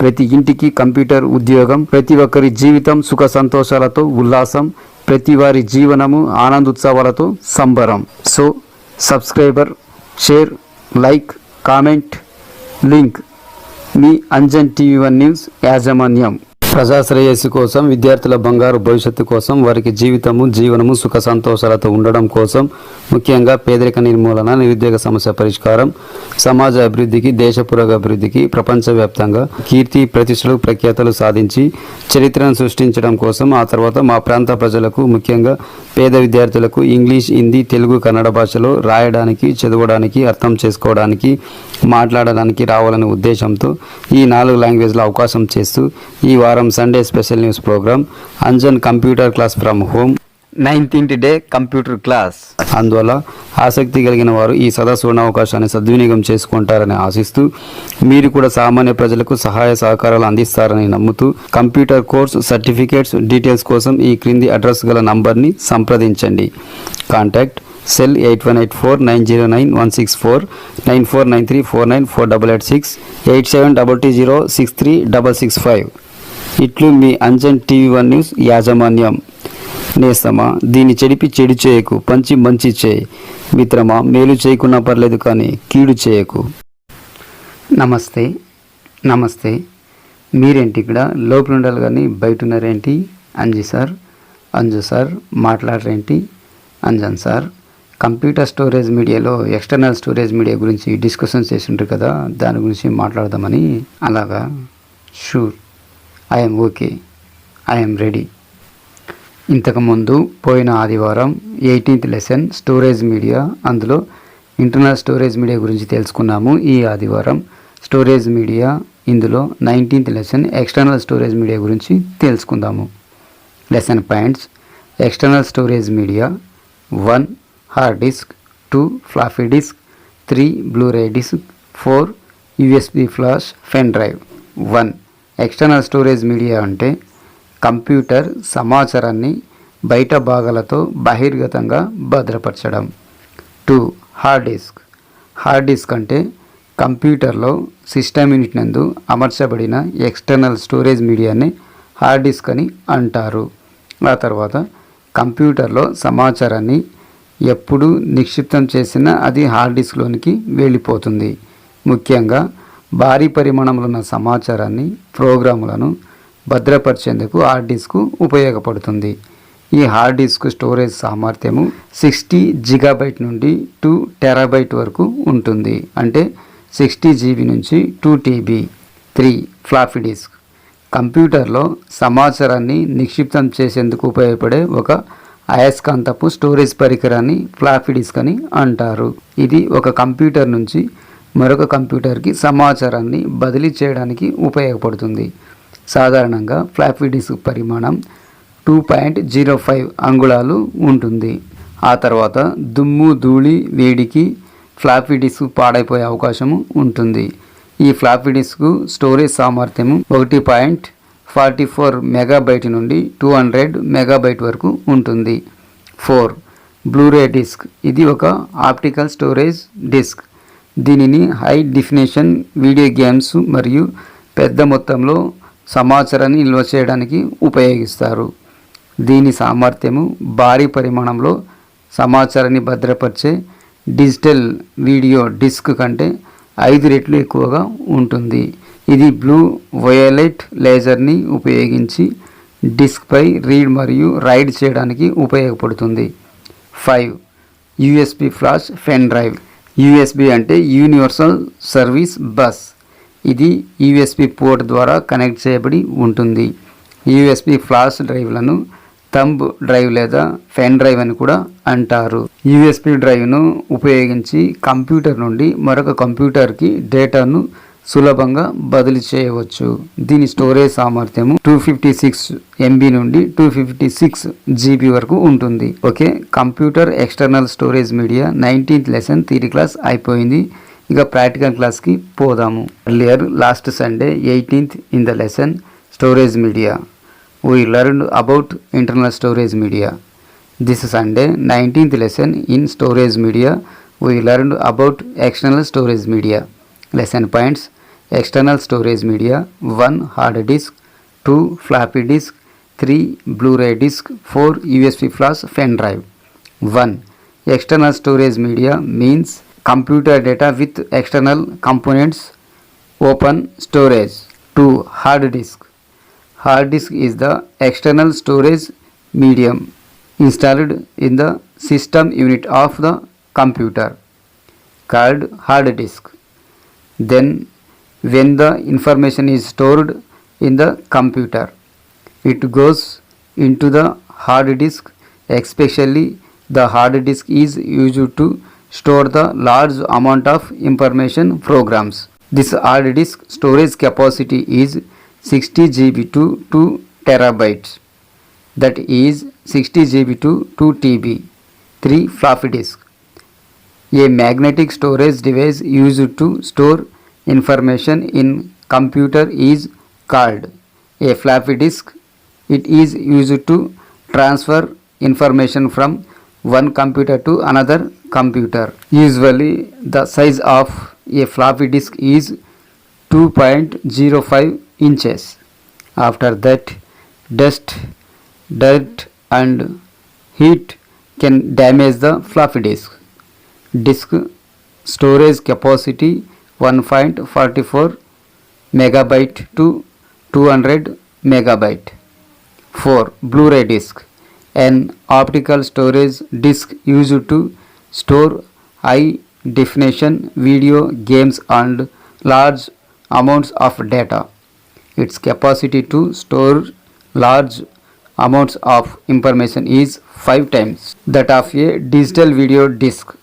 ప్రతి ఇంటికి కంప్యూటర్ ఉద్యోగం ప్రతి ఒక్కరి జీవితం సుఖ సంతోషాలతో ఉల్లాసం ప్రతి వారి జీవనము ఆనందోత్సవాలతో సంబరం. So subscriber share like comment link. మీ అంజన్ టీవీ వన్ న్యూస్ యాజమాన్యం. ప్రజాశ్రేయస్సు కోసం విద్యార్థుల బంగారు భవిష్యత్తు కోసం వారికి జీవితము జీవనము సుఖ సంతోషాలతో ఉండడం కోసం ముఖ్యంగా పేదరిక నిర్మూలన నిరుద్యోగ సమస్య పరిష్కారం సమాజ అభివృద్ధికి దేశ పురోగభివృద్ధికి ప్రపంచవ్యాప్తంగా కీర్తి ప్రతిష్టలు ప్రఖ్యాతలు సాధించి చరిత్రను సృష్టించడం కోసం ఆ తర్వాత మా ప్రాంత ప్రజలకు ముఖ్యంగా పేద విద్యార్థులకు ఇంగ్లీష్ హిందీ తెలుగు కన్నడ భాషలో రాయడానికి చదవడానికి అర్థం చేసుకోవడానికి మాట్లాడడానికి రావాలనే ఉద్దేశంతో ఈ నాలుగు లాంగ్వేజ్ల అవకాశం చేస్తూ ఈ వారం Sunday special news programme Anjan computer class from home nineteenth day computer class అందువల్ల ఆసక్తి కలిగిన వారు ఈ సదస్సు అవకాశాన్ని సద్వినియోగం చేసుకుంటారని ఆశిస్తూ మీరు కూడా సామాన్య ప్రజలకు సహాయ సహకారాలు అందిస్తారని నమ్ముతూ కంప్యూటర్ కోర్స్ సర్టిఫికేట్స్ డీటెయిల్స్ కోసం ఈ క్రింది అడ్రస్ గల నంబర్ని సంప్రదించండి. Contact cell eight one eight four nine zero nine one six four nine four nine three four nine four double eight six eight seven double two zero six three double six five ఇట్లు మీ Anjan TV one news యాజమాన్యం. నేస్తమా దీన్ని చెడిపి చెడు చేయకు పంచి మంచి చేయి. మిత్రమా మేలు చేయకున్నా పర్లేదు కానీ కీడు చేయకు. నమస్తే నమస్తే. మీరేంటి ఇక్కడ? లోపల ఉండాలి కానీ బయట ఉన్నారేంటి? అంజి సార్ అంజు సార్ మాట్లాడరేంటి? అంజన్ సార్ కంప్యూటర్ స్టోరేజ్ మీడియాలో ఎక్స్టర్నల్ స్టోరేజ్ మీడియా గురించి డిస్కషన్ చేసిండ్రు కదా దాని గురించి మాట్లాడదామని. అలాగా? Sure. I'm okay I'm ready ఇంతకుముందు పోయిన ఆదివారం ఎయిటీన్త్ లెసన్ స్టోరేజ్ మీడియా అందులో ఇంటర్నల్ స్టోరేజ్ మీడియా గురించి తెలుసుకున్నాము ఈ ఆదివారం. స్టోరేజ్ మీడియా ఇందులో nineteenth lesson external storage media గురించి తెలుసుకుందాము. Lesson points external storage media one hard disk two floppy disk three Blu-ray disk four USB flash pen drive one external storage media అంటే computer సమాచారాన్ని బయట భాగాలతో బహిర్గతంగా భద్రపరచడం. Two hard disk hard disk అంటే కంప్యూటర్లో సిస్టమ్ యూనిట్ నందు అమర్చబడిన ఎక్స్టర్నల్ స్టోరేజ్ మీడియాని హార్డ్ డిస్క్ అని అంటారు. ఆ తర్వాత కంప్యూటర్లో సమాచారాన్ని ఎప్పుడు నిక్షిప్తం చేసినా అది హార్డ్ డిస్క్లోనికి వెళ్ళిపోతుంది. ముఖ్యంగా భారీ పరిమాణంలో ఉన్న సమాచారాన్ని ప్రోగ్రాములను భద్రపరిచేందుకు హార్డ్ డిస్క్ ఉపయోగపడుతుంది. ఈ హార్డ్ డిస్క్ స్టోరేజ్ సామర్థ్యము సిక్స్టీ జిగాబైట్ నుండి టూ టెరాబైట్ వరకు ఉంటుంది. అంటే సిక్స్టీ జీబీ నుంచి two TB three floppy disk. కంప్యూటర్లో సమాచారాన్ని నిక్షిప్తం చేసేందుకు ఉపయోగపడే ఒక అయస్కాంతపు స్టోరేజ్ పరికరాన్ని ఫ్లాఫీ డిస్క్ అని అంటారు. ఇది ఒక కంప్యూటర్ నుంచి మరొక కంప్యూటర్కి సమాచారాన్ని బదిలీ చేయడానికి ఉపయోగపడుతుంది. సాధారణంగా ఫ్లాపీ డిస్క్ పరిమాణం టూ పాయింట్ జీరో ఫైవ్ అంగుళాలు ఉంటుంది. ఆ తర్వాత దుమ్ము ధూళి వేడికి ఫ్లాపీ డిస్క్ పాడైపోయే అవకాశము ఉంటుంది. ఈ ఫ్లాపీ డిస్క్ స్టోరేజ్ సామర్థ్యము ఒకటి పాయింట్ ఫార్టీ ఫోర్ మెగాబైట్ నుండి టూ హండ్రెడ్ మెగాబైట్ వరకు ఉంటుంది. Four Blu-ray disk. ఇది ఒక ఆప్టికల్ స్టోరేజ్ డిస్క్. దీనిని హై డిఫినేషన్ వీడియో గేమ్స్ మరియు పెద్ద మొత్తంలో సమాచారాన్ని నిల్వ చేయడానికి ఉపయోగిస్తారు. దీని సామర్థ్యము భారీ పరిమాణంలో సమాచారాన్ని భద్రపరిచే డిజిటల్ వీడియో డిస్క్ కంటే ఐదు రెట్లు ఎక్కువగా ఉంటుంది. ఇది బ్లూ వయోలెట్ లేజర్ని ఉపయోగించి డిస్క్పై రీడ్ మరియు రైడ్ చేయడానికి ఉపయోగపడుతుంది. Five USB flash pen drive. USB అంటే యూనివర్సల్ సర్వీస్ బస్. ఇది యూఎస్బి పోర్ట్ ద్వారా కనెక్ట్ చేయబడి ఉంటుంది. యూఎస్బి ఫ్లాష్ డ్రైవ్లను థంబ్ డ్రైవ్ లేదా పెన్ డ్రైవ్ అని కూడా అంటారు. యూఎస్బి డ్రైవ్ను ఉపయోగించి కంప్యూటర్ నుండి మరొక కంప్యూటర్కి డేటాను సులభంగా బదిలీ చేయవచ్చు. దీని స్టోరేజ్ సామర్థ్యము టూ ఫిఫ్టీ సిక్స్ ఎంబీ నుండి టూ ఫిఫ్టీ సిక్స్ జీబీ వరకు ఉంటుంది. Okay? Computer external storage media nineteenth lesson theory class అయిపోయింది. ఇక ప్రాక్టికల్ క్లాస్కి పోదాము. Earlier last Sunday eighteenth in the lesson storage media we learn about internal storage media this Sunday nineteenth lesson in storage media we learn about external storage media lesson points external storage media 1 hard disk 2 floppy disk 3 blu-ray disk 4 usb flash pen drive. 1 external storage media means computer data with external components open storage. 2 hard disk. Hard disk is the external storage medium installed in the system unit of the computer. Called hard disk. Then when the information is stored in the computer. It goes into the hard disk especially the hard disk is used to store the large amount of information programs. This hard disk storage capacity is 60 gb to 2 terabytes. That is 60 gb to 2 tb 3 floppy disk. A magnetic storage device used to store information in computer is called. A floppy disk it is used to transfer information from one computer to another computer. Usually the size of a floppy disk is 2.05 inches. After that dust dirt and heat can damage the floppy disk. Disk storage capacity 1.44 megabyte to 200 megabyte. 4 blu-ray disc. An optical storage disc used to store high definition video games and large amounts of data. Its capacity to store large amounts of information is 5 times that of a digital video disc.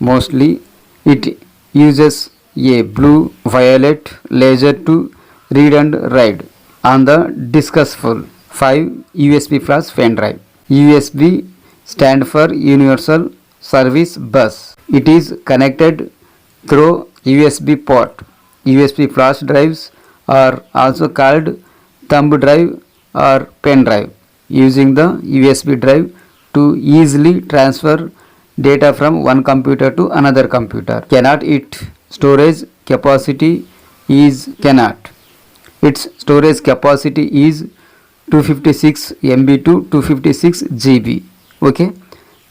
Mostly it uses a blue violet laser to read and write. On the discussful 5 usb flash pen drive. Usb stand for universal service bus. It is connected through usb port. Usb flash drives are also called thumb drive or pen drive. Using the usb drive to easily transfer data from one computer to another computer. Cannot it storage capacity is cannot its storage capacity is 256 MB to 256 GB okay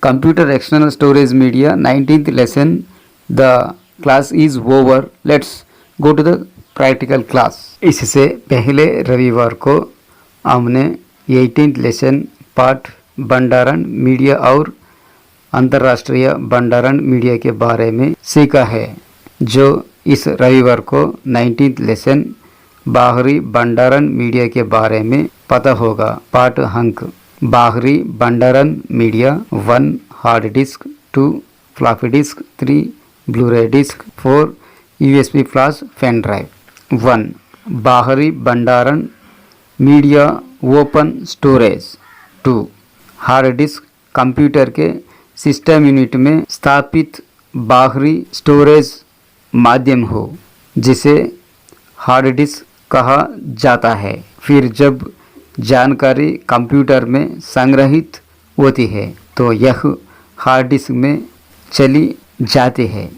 computer external storage media 19th lesson the class is over let's go to the practical class इससे पहले रविवार को हमने 18th lesson part भंडारण media और अंतर्राष्ट्रीय भंडारण media के बारे में सीखा है जो इस रविवार को 19th लेसन बाहरी भंडारण मीडिया के बारे में पता होगा। पाठ अंक, बाहरी भंडारण media, one, hard disk, two, floppy disk, three, Blu-ray disk, four, USB flash, pen drive. One, बाहरी भंडारण media, open storage. Two, hard disk, computer के सिस्टम यूनिट में स्थापित बाहरी स्टोरेज माध्यम हो, जिसे हार्ड डिस्क कहा जाता है। फिर जब जानकारी कंप्यूटर में संग्रहित होती है तो यह हार्ड डिस्क में चली जाती है।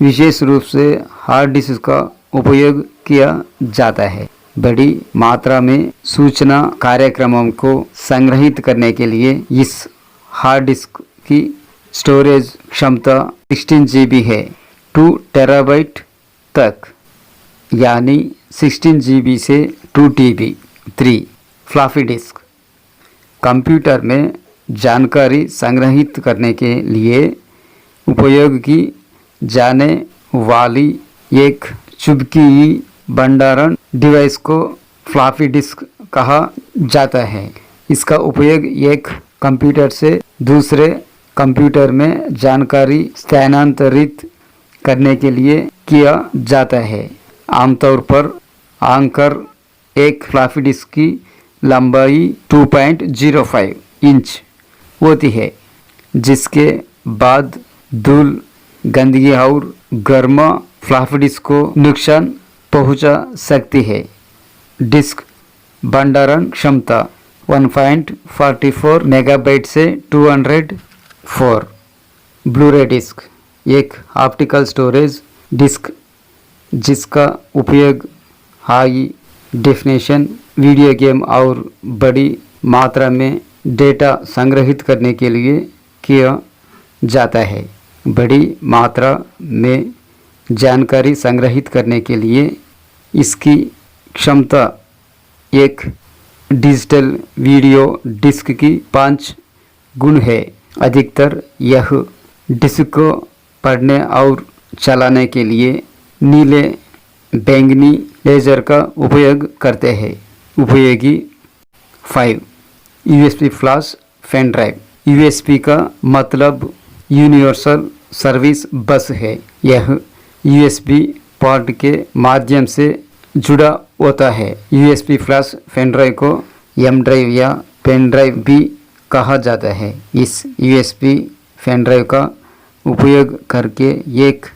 विशेष रूप से हार्ड डिस्क का उपयोग किया जाता है। बड़ी मात्रा में सूचना कार्यक्रमों को संग्रहित करने के लिए इस हार्ड डिस्क की स्टोरेज क्षमता 16 जीबी है। 2 टेराबाइट तक, यानी 16 जीबी से 2 टीबी 3 फ्लॉपी डिस्क। कंप्यूटर में जानकारी संग्रहित करने के लिए उपयोग की जाने वाली एक चुबकी भंडारण डिवाइस को फ्लॉपी डिस्क कहा जाता है। इसका उपयोग एक कंप्यूटर से दूसरे कंप्यूटर में जानकारी स्थानांतरित करने के लिए किया जाता है। आमतौर पर आंकर एक फ्लाफी डिस्क की लंबाई 2.05 इंच होती है, जिसके बाद धूल, गंदगी और गर्मा फ्लॉपी डिस्क को नुकसान पहुँचा सकती है। डिस्क भंडारण क्षमता 1.44 मेगाबाइट से 204 ब्लूरे डिस्क। एक ऑप्टिकल स्टोरेज डिस्क जिसका उपयोग हाई डेफिनेशन वीडियो गेम और बड़ी मात्रा में डेटा संग्रहित करने के लिए किया जाता है। बड़ी मात्रा में जानकारी संग्रहित करने के लिए इसकी क्षमता एक डिजिटल वीडियो डिस्क की पाँच गुण है। अधिकतर यह डिस्क को पढ़ने और चलाने के लिए नीले बैंगनी लेजर का उपयोग करते हैं। उपयोगी five. USB flash pen drive. USB का मतलब यूनिवर्सल सर्विस बस है। यह यूएसबी पोर्ट के माध्यम से जुड़ा होता है। यूएसबी फ्लैश पेन ड्राइव को एम ड्राइव या पेन ड्राइव भी कहा जाता है। इस यूएसबी पेन ड्राइव का उपयोग करके एक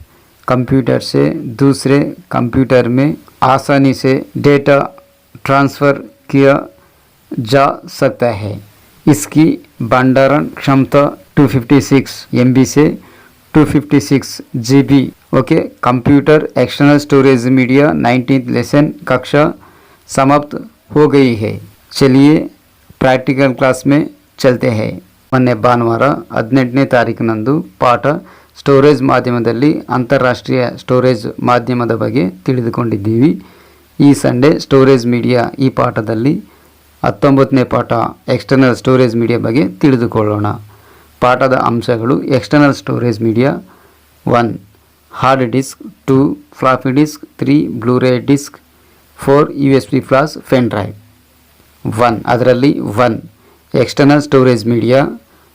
कंप्यूटर से दूसरे कंप्यूटर में आसानी से डेटा ट्रांसफ़र किया जा सकता है। इसकी भंडारण क्षमता 256 एमबी से 256 GB। Okay, computer external storage media nineteen lesson कक्षा समाप्त हो गई है। चलिए प्रैक्टिकल क्लास में चलते हैं। ಮೊನ್ನೆ ಭಾನುವಾರ ಹದಿನೆಂಟನೇ ತಾರೀಕಿನಂದು ಪಾಠ ಸ್ಟೋರೇಜ್ ಮಾಧ್ಯಮದಲ್ಲಿ ಅಂತಾರಾಷ್ಟ್ರೀಯ ಸ್ಟೋರೇಜ್ ಮಾಧ್ಯಮದ ಬಗ್ಗೆ ತಿಳಿದುಕೊಂಡಿದ್ದೀವಿ. ಈ ಸಂಡೇ ಸ್ಟೋರೇಜ್ ಮೀಡಿಯಾ ಈ ಪಾಠದಲ್ಲಿ ಹತ್ತೊಂಬತ್ತನೇ ಪಾಠ ಎಕ್ಸ್ಟರ್ನಲ್ ಸ್ಟೋರೇಜ್ ಮೀಡಿಯಾ ಬಗ್ಗೆ ತಿಳಿದುಕೊಳ್ಳೋಣ. ಪಾಠದ ಅಂಶಗಳು external storage media one, hard disk two floppy disk three, Blu-ray disk four, U S B flash, pen drive. One, ಅದರಲ್ಲಿ ಒನ್. ಎಕ್ಸ್ಟರ್ನಲ್ ಸ್ಟೋರೇಜ್ ಮೀಡಿಯಾ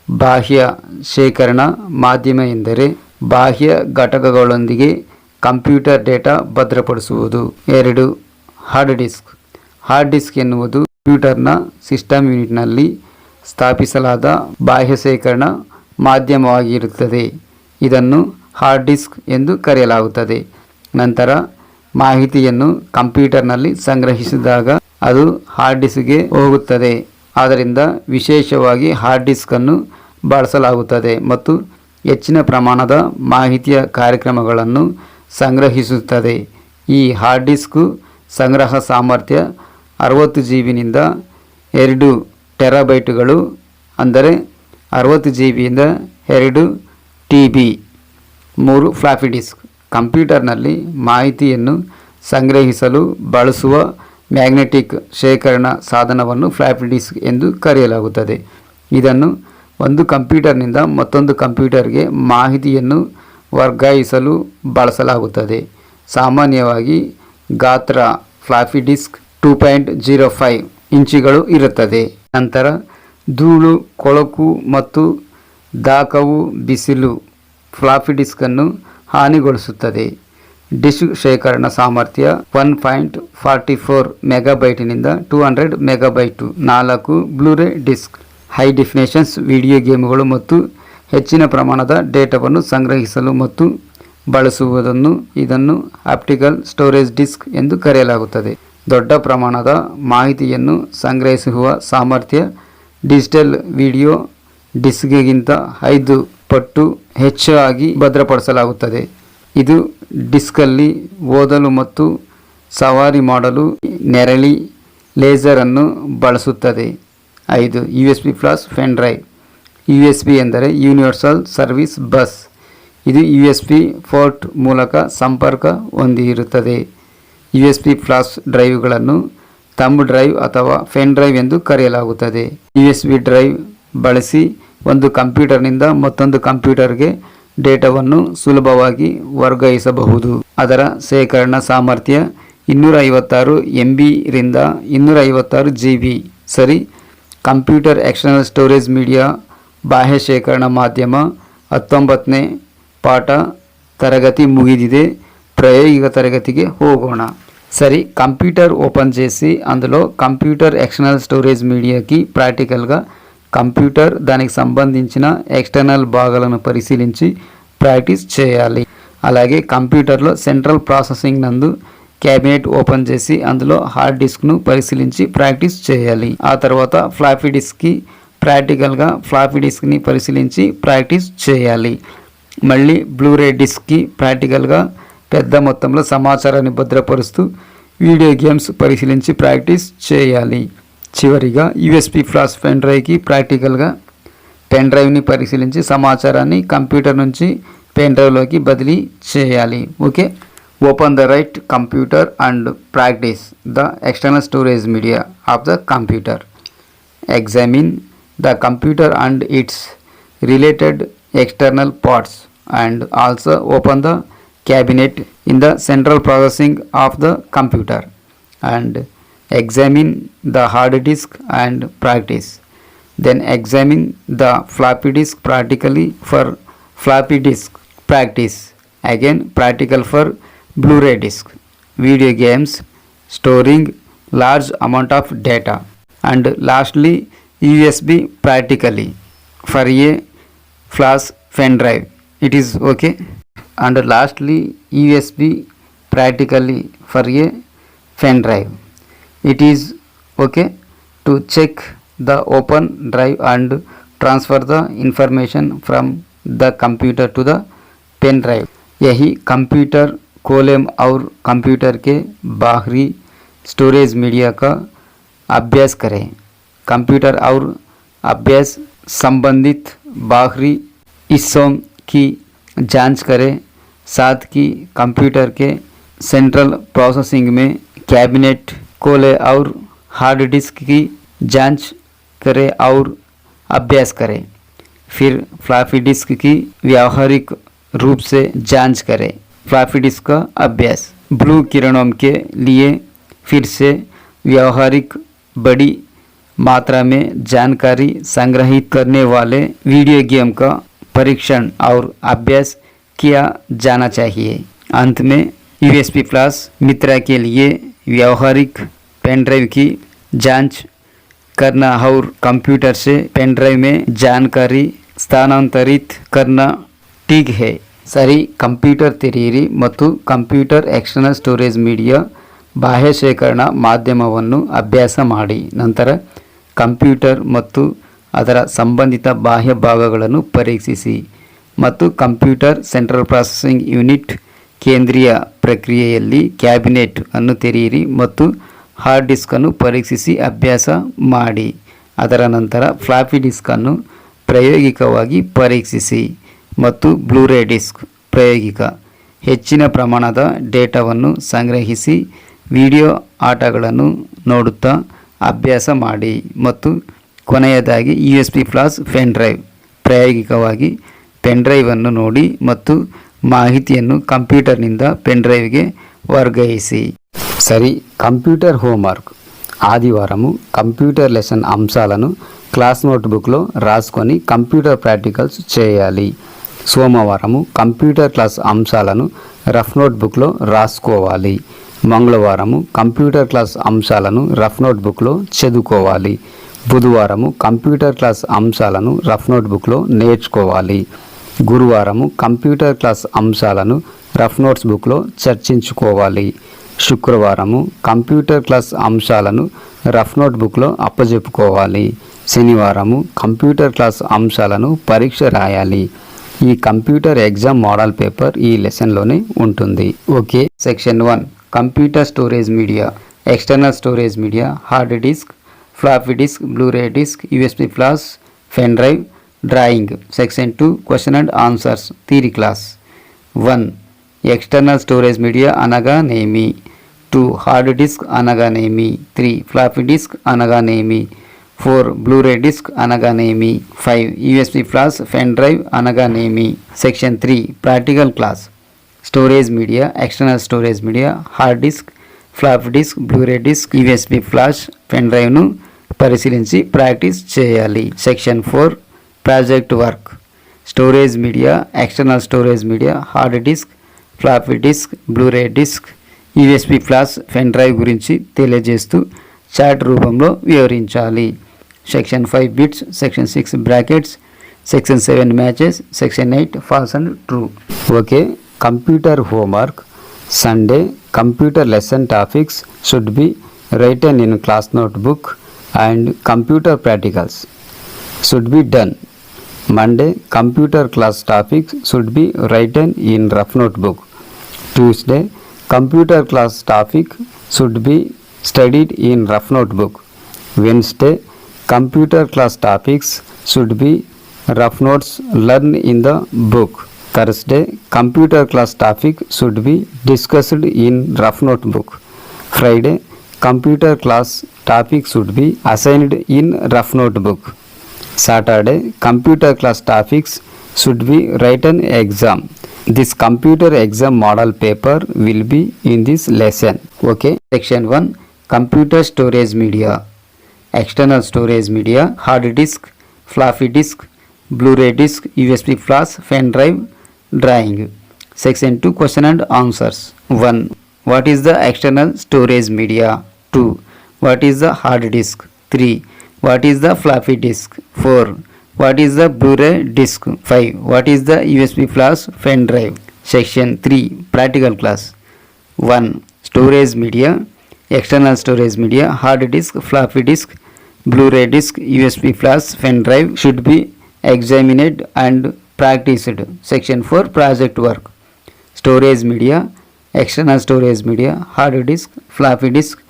ಬಾಹ್ಯ ಶೇಖರಣಾ ಮಾಧ್ಯಮ ಎಂದರೆ ಬಾಹ್ಯ ಘಟಕಗಳೊಂದಿಗೆ ಕಂಪ್ಯೂಟರ್ ಡೇಟಾ ಭದ್ರಪಡಿಸುವುದು. ಎರಡು ಹಾರ್ಡ್ ಡಿಸ್ಕ್ ಹಾರ್ಡ್ ಡಿಸ್ಕ್ ಎನ್ನುವುದು ಕಂಪ್ಯೂಟರ್ನ ಸಿಸ್ಟಮ್ ಯೂನಿಟ್ನಲ್ಲಿ ಸ್ಥಾಪಿಸಲಾದ ಬಾಹ್ಯ ಶೇಖರಣಾ ಮಾಧ್ಯಮವಾಗಿರುತ್ತದೆ. ಇದನ್ನು ಹಾರ್ಡ್ ಡಿಸ್ಕ್ ಎಂದು ಕರೆಯಲಾಗುತ್ತದೆ. ನಂತರ ಮಾಹಿತಿಯನ್ನು ಕಂಪ್ಯೂಟರ್ನಲ್ಲಿ ಸಂಗ್ರಹಿಸಿದಾಗ ಅದು ಹಾರ್ಡ್ ಡಿಸ್ಕ್ಗೆ ಹೋಗುತ್ತದೆ. ಆದ್ದರಿಂದ ವಿಶೇಷವಾಗಿ ಹಾರ್ಡ್ ಡಿಸ್ಕನ್ನು ಬಳಸಲಾಗುತ್ತದೆ ಮತ್ತು ಹೆಚ್ಚಿನ ಪ್ರಮಾಣದ ಮಾಹಿತಿಯ ಕಾರ್ಯಕ್ರಮಗಳನ್ನು ಸಂಗ್ರಹಿಸುತ್ತದೆ. ಈ ಹಾರ್ಡ್ ಡಿಸ್ಕು ಸಂಗ್ರಹ ಸಾಮರ್ಥ್ಯ ಅರವತ್ತು ಜಿ ಬಿನಿಂದ ಎರಡು ಟೆರಾಬೈಟುಗಳು, ಅಂದರೆ ಅರವತ್ತು ಜಿ ಬಿಯಿಂದ ಎರಡು ಟಿ ಬಿ ಮೂರು ಫ್ಲಾಫಿ ಡಿಸ್ಕ್. ಕಂಪ್ಯೂಟರ್ನಲ್ಲಿ ಮಾಹಿತಿಯನ್ನು ಸಂಗ್ರಹಿಸಲು ಬಳಸುವ ಮ್ಯಾಗ್ನೆಟಿಕ್ ಶೇಖರಣಾ ಸಾಧನವನ್ನು ಫ್ಲಾಪ್ ಡಿಸ್ಕ್ ಎಂದು ಕರೆಯಲಾಗುತ್ತದೆ. ಇದನ್ನು ಒಂದು ಕಂಪ್ಯೂಟರ್ನಿಂದ ಮತ್ತೊಂದು ಕಂಪ್ಯೂಟರ್ಗೆ ಮಾಹಿತಿಯನ್ನು ವರ್ಗಾಯಿಸಲು ಬಳಸಲಾಗುತ್ತದೆ. ಸಾಮಾನ್ಯವಾಗಿ ಗಾತ್ರ floppy disk two point zero five ಇಂಚುಗಳು ಇರುತ್ತದೆ. ನಂತರ ಧೂಳು, ಕೊಳಕು ಮತ್ತು ದಾಖವು ಬಿಸಿಲು ಫ್ಲಾಫಿ ಡಿಸ್ಕನ್ನು ಹಾನಿಗೊಳಿಸುತ್ತದೆ. ಡಿಸ್ಕ್ ಶೇಖರಣಾ ಸಾಮರ್ಥ್ಯ ಒನ್ ಪಾಯಿಂಟ್ ಫಾರ್ಟಿ ಫೋರ್ ಮೆಗಾಬೈಟ್ನಿಂದ ಟೂ ಹಂಡ್ರೆಡ್ ಮೆಗಾಬೈಟು. ನಾಲ್ಕು Blu-ray disk. High definitions, video ಗೇಮ್ಗಳು ಮತ್ತು ಹೆಚ್ಚಿನ ಪ್ರಮಾಣದ ಡೇಟಾವನ್ನು ಸಂಗ್ರಹಿಸಲು ಮತ್ತು ಬಳಸುವುದನ್ನು, ಇದನ್ನು ಆಪ್ಟಿಕಲ್ ಸ್ಟೋರೇಜ್ ಡಿಸ್ಕ್ ಎಂದು ಕರೆಯಲಾಗುತ್ತದೆ. ದೊಡ್ಡ ಪ್ರಮಾಣದ ಮಾಹಿತಿಯನ್ನು ಸಂಗ್ರಹಿಸುವ ಸಾಮರ್ಥ್ಯ ಡಿಜಿಟಲ್ ವಿಡಿಯೋ ಡಿಸ್ಕ್ಗಿಂತ ಐದು ಪಟ್ಟು ಹೆಚ್ಚಾಗಿ ಭದ್ರಪಡಿಸಲಾಗುತ್ತದೆ. ಇದು ಡಿಸ್ಕಲ್ಲಿ ಓದಲು ಮತ್ತು ಸವಾರಿ ಮಾಡಲು ನೆರಳಿ ಲೇಸರನ್ನು ಬಳಸುತ್ತದೆ. ಐದು U S B flash pen drive U S B ಎಂದರೆ ಯೂನಿವರ್ಸಲ್ ಸರ್ವಿಸ್ ಬಸ್ ಇದು ಯು ಎಸ್ ಬಿ ಫೋರ್ಟ್ ಮೂಲಕ ಸಂಪರ್ಕ ಹೊಂದಿರುತ್ತದೆ. ಯು ಎಸ್ ಬಿ ಫ್ಲಾಸ್ ಡ್ರೈವ್ಗಳನ್ನು ತಂಬ್ ಡ್ರೈವ್ ಅಥವಾ ಫೆನ್ ಡ್ರೈವ್ ಎಂದು ಕರೆಯಲಾಗುತ್ತದೆ. ಯು ಎಸ್ ಬಿ ಡ್ರೈವ್ ಬಳಸಿ ಒಂದು ಕಂಪ್ಯೂಟರ್ನಿಂದ ಮತ್ತೊಂದು ಕಂಪ್ಯೂಟರ್ಗೆ ಡೇಟಾವನ್ನು ಸುಲಭವಾಗಿ ವರ್ಗಾಯಿಸಬಹುದು ಅದರ ಶೇಖರಣಾ ಸಾಮರ್ಥ್ಯ ಇನ್ನೂರ ಐವತ್ತಾರು ಎಂ ಬಿರಿಂದ ಇನ್ನೂರ ಐವತ್ತಾರು ಜಿ ಬಿ ಸರಿ ಕಂಪ್ಯೂಟರ್ ಎಕ್ಸ್ಟರ್ನಲ್ ಸ್ಟೋರೇಜ್ ಮೀಡಿಯಾ ಬಾಹ್ಯ ಶೇಖರಣಾ ಮಾಧ್ಯಮ ಹತ್ತೊಂಬತ್ತನೇ ಪಾಠ ತರಗತಿ ಮುಗಿದಿದೆ ಪ್ರಾಯೋಗಿಕ ತರಗತಿಗೆ ಹೋಗೋಣ సరే కంప్యూటర్ ఓపెన్ చేసి అందులో కంప్యూటర్ ఎక్స్టర్నల్ స్టోరేజ్ మీడియాకి ప్రాక్టికల్గా కంప్యూటర్ దానికి సంబంధించిన ఎక్స్టర్నల్ భాగాలను పరిశీలించి ప్రాక్టీస్ చేయాలి. అలాగే కంప్యూటర్లో సెంట్రల్ ప్రాసెసింగ్ నందు క్యాబినెట్ ఓపెన్ చేసి అందులో హార్డ్ డిస్క్ను పరిశీలించి ప్రాక్టీస్ చేయాలి. ఆ తర్వాత ఫ్లాపీ డిస్క్కి ప్రాక్టికల్గా ఫ్లాపీ డిస్క్ని పరిశీలించి ప్రాక్టీస్ చేయాలి. మళ్ళీ బ్లూరే డిస్క్కి ప్రాక్టికల్గా పెద్ద మొత్తంలో సమాచారాన్ని భద్రపరుస్తూ వీడియో గేమ్స్ పరిశీలించి ప్రాక్టీస్ చేయాలి. చివరిగా యూఎస్పి ఫ్లాష్ పెన్ డ్రైవ్కి ప్రాక్టికల్గా పెన్ డ్రైవ్ని పరిశీలించి సమాచారాన్ని కంప్యూటర్ నుంచి పెన్ డ్రైవ్లోకి బదిలీ చేయాలి. Okay? Open the right computer and practice the external storage media of the computer. Examine the computer and its related external parts and also open the cabinet in the central processing of the computer and examine the hard disk and practice. Then examine the floppy disk practically for floppy disk practice. Again practical for blu-ray disk. Video games storing large amount of data. And lastly usb practically for a flash pen drive. It is okay. And lastly usb practically for a pen drive it is, okay, to check the open drive and transfer the information from the computer to the pen drive यही computer कोलेम और computer के बाहरी storage media का अभ्यास करें। Computer और अभ्यास संबंधित बाहरी हिस्सों की जाँच करें। साथ ही कंप्यूटर के सेंट्रल प्रोसेसिंग में कैबिनेट खोले और हार्ड डिस्क की जाँच करें और अभ्यास करें। फिर फ्लाफी डिस्क की व्यावहारिक रूप से जाँच करें। फ्लाफी डिस्क का अभ्यास। ब्लू किरणों के लिए फिर से व्यावहारिक बड़ी मात्रा में जानकारी संग्रहित करने वाले वीडियो गेम का परीक्षण और अभ्यास किया जाना चाहिए। अंत में यूएसपी फ्लैश मित्रा के लिए व्यावहारिक पेन ड्राइव की जांच करना और कंप्यूटर से पेन ड्राइव में जानकारी ಸ್ಥಾನಾಂತರಿತ್ ಕರ್ನ ಟೀಗ್ ಹೇ ಸರಿ ಕಂಪ್ಯೂಟರ್ ತೆರೆಯಿರಿ ಮತ್ತು ಕಂಪ್ಯೂಟರ್ ಎಕ್ಸ್ಟರ್ನಲ್ ಸ್ಟೋರೇಜ್ ಮೀಡಿಯಾ ಬಾಹ್ಯ ಶೇಖರಣಾ ಮಾಧ್ಯಮವನ್ನು ಅಭ್ಯಾಸ ಮಾಡಿ ನಂತರ ಕಂಪ್ಯೂಟರ್ ಮತ್ತು ಅದರ ಸಂಬಂಧಿತ ಬಾಹ್ಯ ಭಾಗಗಳನ್ನು ಪರೀಕ್ಷಿಸಿ ಮತ್ತು ಕಂಪ್ಯೂಟರ್ ಸೆಂಟ್ರಲ್ ಪ್ರಾಸೆಸಿಂಗ್ ಯೂನಿಟ್ ಕೇಂದ್ರೀಯ ಪ್ರಕ್ರಿಯೆಯಲ್ಲಿ ಕ್ಯಾಬಿನೆಟ್ ಅನ್ನು ತೆರೆಯಿರಿ ಮತ್ತು ಹಾರ್ಡ್ ಡಿಸ್ಕ್ ಅನ್ನು ಪರೀಕ್ಷಿಸಿ ಅಭ್ಯಾಸ ಮಾಡಿ. ಅದರ ನಂತರ ಫ್ಲಾಪಿ ಡಿಸ್ಕ್ ಅನ್ನು ಪ್ರಾಯೋಗಿಕವಾಗಿ ಪರೀಕ್ಷಿಸಿ ಮತ್ತು ಬ್ಲೂರೇ ಡಿಸ್ಕ್ ಪ್ರಾಯೋಗಿಕ ಹೆಚ್ಚಿನ ಪ್ರಮಾಣದ ಡೇಟಾವನ್ನು ಸಂಗ್ರಹಿಸಿ ವಿಡಿಯೋ ಆಟಗಳನ್ನು ನೋಡುತ್ತಾ ಅಭ್ಯಾಸ ಮಾಡಿ ಮತ್ತು ಕೊನೆಯದಾಗಿ U S B flash pen drive ಪ್ರಾಯೋಗಿಕವಾಗಿ ಪೆನ್ ಡ್ರೈವನ್ನು ನೋಡಿ ಮತ್ತು ಮಾಹಿತಿಯನ್ನು ಕಂಪ್ಯೂಟರ್ನಿಂದ ಪೆನ್ ಡ್ರೈವ್ಗೆ ವರ್ಗಾಯಿಸಿ సరి కంప్యూటర్ హోంవర్క్ ఆదివారము కంప్యూటర్ లెసన్ అంశాలను క్లాస్ నోట్బుక్లో రాసుకొని కంప్యూటర్ ప్రాక్టికల్స్ చేయాలి సోమవారము కంప్యూటర్ క్లాస్ అంశాలను రఫ్ నోట్బుక్లో రాసుకోవాలి మంగళవారము కంప్యూటర్ క్లాస్ అంశాలను రఫ్ నోట్బుక్లో చదువుకోవాలి బుధవారము కంప్యూటర్ క్లాస్ అంశాలను రఫ్ నోట్బుక్లో నేర్చుకోవాలి గురువారము కంప్యూటర్ క్లాస్ అంశాలను రఫ్ నోట్స్ బుక్లో చర్చించుకోవాలి. శుక్రవారము కంప్యూటర్ క్లాస్ అంశాలను రఫ్ నోట్ బుక్లో అప్పజెప్పుకోవాలి. శనివారము కంప్యూటర్ క్లాస్ అంశాలను పరీక్ష రాయాలి. ఈ కంప్యూటర్ ఎగ్జామ్ మోడల్ పేపర్ ఈ లెసన్లోనే ఉంటుంది. Okay? Section one computer storage media external storage media hard disk floppy disk Blu-ray disk USB flash pen drive drawing section two question and answers theory class one external storage media అనగానేమి two hard disk అనగానేమి three floppy disk అనగానేమి four Blu-ray disk అనగానేమి five USB flash pen drive అనగానేమి section three practical class storage media external storage media hard disk floppy disk Blu-ray disk USB flash pen డ్రైవ్ను పరిశీలించి practice చేయాలి. Section four project work. Storage media external storage media hard disk floppy disk Blu-ray disk USB flash pen drive గురించి తెలియజేస్తూ chart రూపంలో వివరించాలి. Section five bits section six brackets section seven matches section eight false and true. Okay computer homework. Sunday computer lesson topics should be written in class notebook and computer practicals. Should be done. Monday, computer class topics should be written in rough notebook. Tuesday, computer class topic should be studied in rough notebook. Wednesday, computer class topics should be rough notes learned in the book. Thursday, computer class topic should be discussed in rough notebook. Friday, computer class topic should be assigned in rough notebook. Saturday, computer class topics should be written exam. This computer exam model paper will be in this lesson. Okay. Section 1 Computer storage media. External storage media, hard disk, floppy disk, Blu-ray disk, USB flash, pen drive, drawing. Section 2 Question and answers. 1. What is the external storage media? 2. What is the hard disk? 3. What is the floppy disk? 4. What is the Blu-ray disk? 5. What is the USB flash pen drive? Section 3 Practical class 1. Storage media External storage media Hard disk, floppy disk, Blu-ray disk, USB flash pen drive should be examined and practiced. Section 4 Project work Storage media External storage media Hard disk, floppy disk,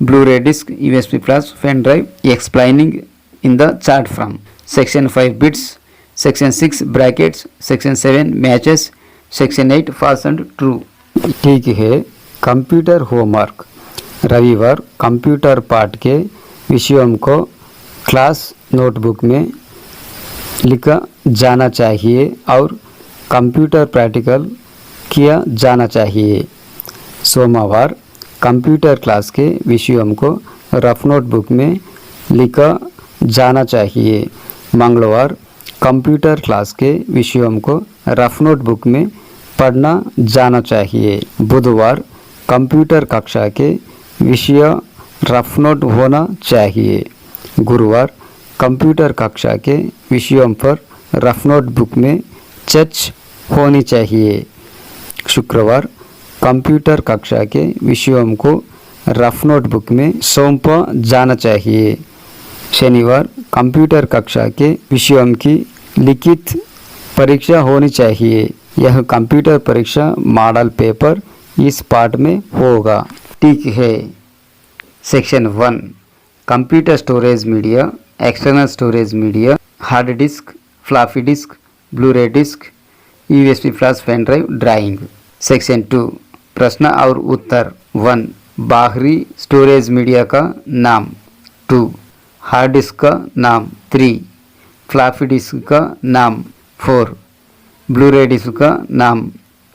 Blu-ray disk, USB flash, pen drive, explaining in the chart from section 5 bits, section 6 brackets, section 7 matches, section 8 false and true. ठीक है computer homework रविवार computer पाठ के विषयों को class notebook में लिखा जाना चाहिए और कंप्यूटर प्रैक्टिकल किया जाना चाहिए सोमवार कंप्यूटर क्लास के विषयों को रफ नोटबुक में लिखा जाना चाहिए। मंगलवार, कंप्यूटर क्लास के विषयों को रफ नोटबुक में पढ़ना जाना चाहिए। बुधवार, कंप्यूटर कक्षा के विषय रफ नोट होना चाहिए। गुरुवार, कंप्यूटर कक्षा के विषयों पर रफ नोटबुक में चर्च होनी चाहिए। शुक्रवार कंप्यूटर कक्षा के विषयों को रफ नोटबुक में सौंपा जाना चाहिए। शनिवार, कंप्यूटर कक्षा के विषयों की लिखित परीक्षा होनी चाहिए। यह कंप्यूटर परीक्षा मॉडल पेपर इस पार्ट में होगा। ठीक है। Section one, computer storage media, external storage media, hard disk floppy disk Blu-ray disk, USB flash pen drive, drawing. Section two प्रश्न और उत्तर वन, बाहरी स्टोरेज मीडिया का नाम, टू हार्ड डिस्क का नाम थ्री फ्लाफी डिस्क का नाम फोर ब्लूरे डिस्क का नाम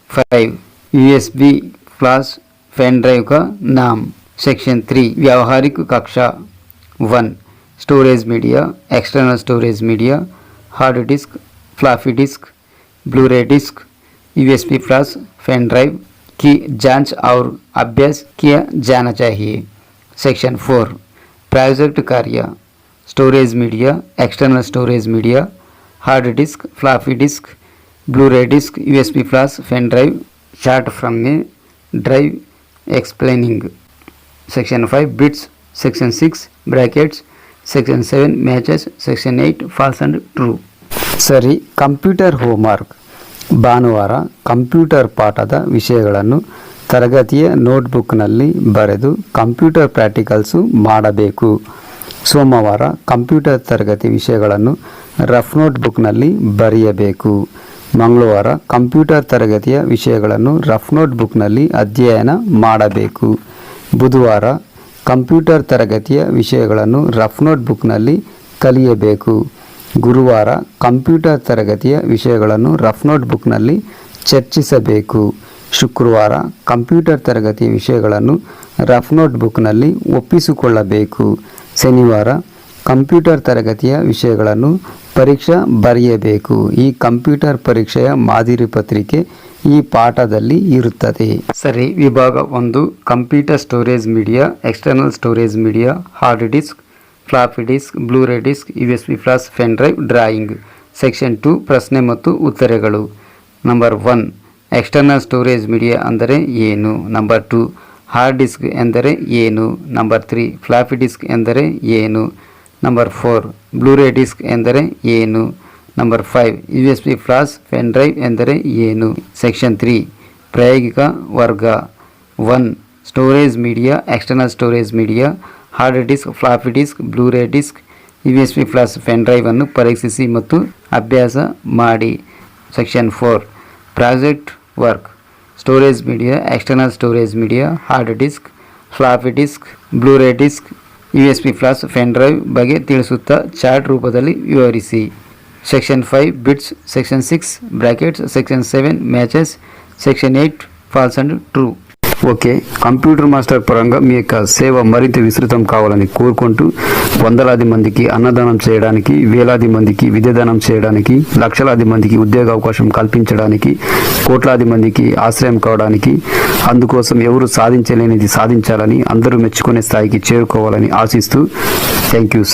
five USB flash pen drive का नाम सेक्शन थ्री व्यावहारिक कक्षा one storage media external storage media hard disk floppy disk Blu-ray disk USB flash pen drive की जाँच और अभ्यास किया जाना चाहिए। सेक्शन फोर प्रायोजेक्ट कार्य storage media external storage media hard disk floppy disk Blu-ray disk U S B flash pen drive chart from a drive explaining section five bits section six brackets section seven matches section eight false and true sorry computer homework ಭಾನುವಾರ computer ಪಾಠದ ವಿಷಯಗಳನ್ನು ತರಗತಿಯ ನೋಟ್ಬುಕ್ನಲ್ಲಿ ಬರೆದು computer practicals ಮಾಡಬೇಕು. ಸೋಮವಾರ computer ತರಗತಿ ವಿಷಯಗಳನ್ನು rough ನೋಟ್ಬುಕ್ನಲ್ಲಿ ಬರೆಯಬೇಕು. ಮಂಗಳವಾರ ಕಂಪ್ಯೂಟರ್ ತರಗತಿಯ ವಿಷಯಗಳನ್ನು ರಫ್ ನೋಟ್ಬುಕ್ನಲ್ಲಿ ಅಧ್ಯಯನ ಮಾಡಬೇಕು. ಬುಧವಾರ ಕಂಪ್ಯೂಟರ್ ತರಗತಿಯ ವಿಷಯಗಳನ್ನು ರಫ್ ನೋಟ್ಬುಕ್ನಲ್ಲಿ ಕಲಿಯಬೇಕು. ಗುರುವಾರ ಕಂಪ್ಯೂಟರ್ ತರಗತಿಯ ವಿಷಯಗಳನ್ನು ರಫ್ ನೋಟ್ ಬುಕ್ನಲ್ಲಿ ಚರ್ಚಿಸಬೇಕು. ಶುಕ್ರವಾರ ಕಂಪ್ಯೂಟರ್ ತರಗತಿಯ ವಿಷಯಗಳನ್ನು ರಫ್ ನೋಟ್ ಬುಕ್ನಲ್ಲಿ ಒಪ್ಪಿಸಿಕೊಳ್ಳಬೇಕು. ಶನಿವಾರ ಕಂಪ್ಯೂಟರ್ ತರಗತಿಯ ವಿಷಯಗಳನ್ನು ಪರೀಕ್ಷಾ ಬರೆಯಬೇಕು. ಈ ಕಂಪ್ಯೂಟರ್ ಪರೀಕ್ಷೆಯ ಮಾದರಿ ಪತ್ರಿಕೆ ಈ ಪಾಠದಲ್ಲಿ ಇರುತ್ತದೆ. ಸರಿ, ವಿಭಾಗ ಒಂದು, computer storage media, external storage media, hard disk floppy disk, Blu-ray disk U S B flash pen drive, drawing. Section two, ಪ್ರಶ್ನೆ ಮತ್ತು ಉತ್ತರಗಳು. Number one, external storage media ಅಂದರೆ ಏನು? ನಂಬರ್ ಟು, ಹಾರ್ಡ್ ಡಿಸ್ಕ್ ಎಂದರೆ ಏನು? ನಂಬರ್ ತ್ರೀ ಫ್ಲಾಪಿ ಡಿಸ್ಕ್ ಎಂದರೆ ಏನು? Number four, ಬ್ಲೂರೇ disk ಎಂದರೆ ಏನು? Number five U S B flash pen drive ಎಂದರೆ ಏನು? ಸೆಕ್ಷನ್ ತ್ರೀ, ಪ್ರಾಯೋಗಿಕ ವರ್ಗ. One, storage media, external storage media. Hard disk floppy disk, Blu-ray disk U S B flash pen ಡ್ರೈವನ್ನು ಪರೀಕ್ಷಿಸಿ ಮತ್ತು ಅಭ್ಯಾಸ ಮಾಡಿ. Section four, project work, storage media, external storage media, hard disk floppy disk, Blu-ray disk U S B flash pen drive ಬಗ್ಗೆ ತಿಳಿಸುತ್ತಾ chart ರೂಪದಲ್ಲಿ ವಿವರಿಸಿ. Section five, bits, section six brackets section seven, matches, section eight false and true. Okay. Computer master పరంగా మీ యొక్క సేవ మరింత విస్తృతం కావాలని కోరుకుంటూ వందలాది మందికి అన్నదానం చేయడానికి వేలాది మందికి విద్యాదానం చేయడానికి లక్షలాది మందికి ఉద్యోగ అవకాశం కల్పించడానికి కోట్లాది మందికి ఆశ్రయం కావడానికి అందుకోసం ఎవరు సాధించలేనిది సాధించాలని అందరూ మెచ్చుకునే స్థాయికి చేరుకోవాలని ఆశిస్తూ థ్యాంక్ యూ సార్.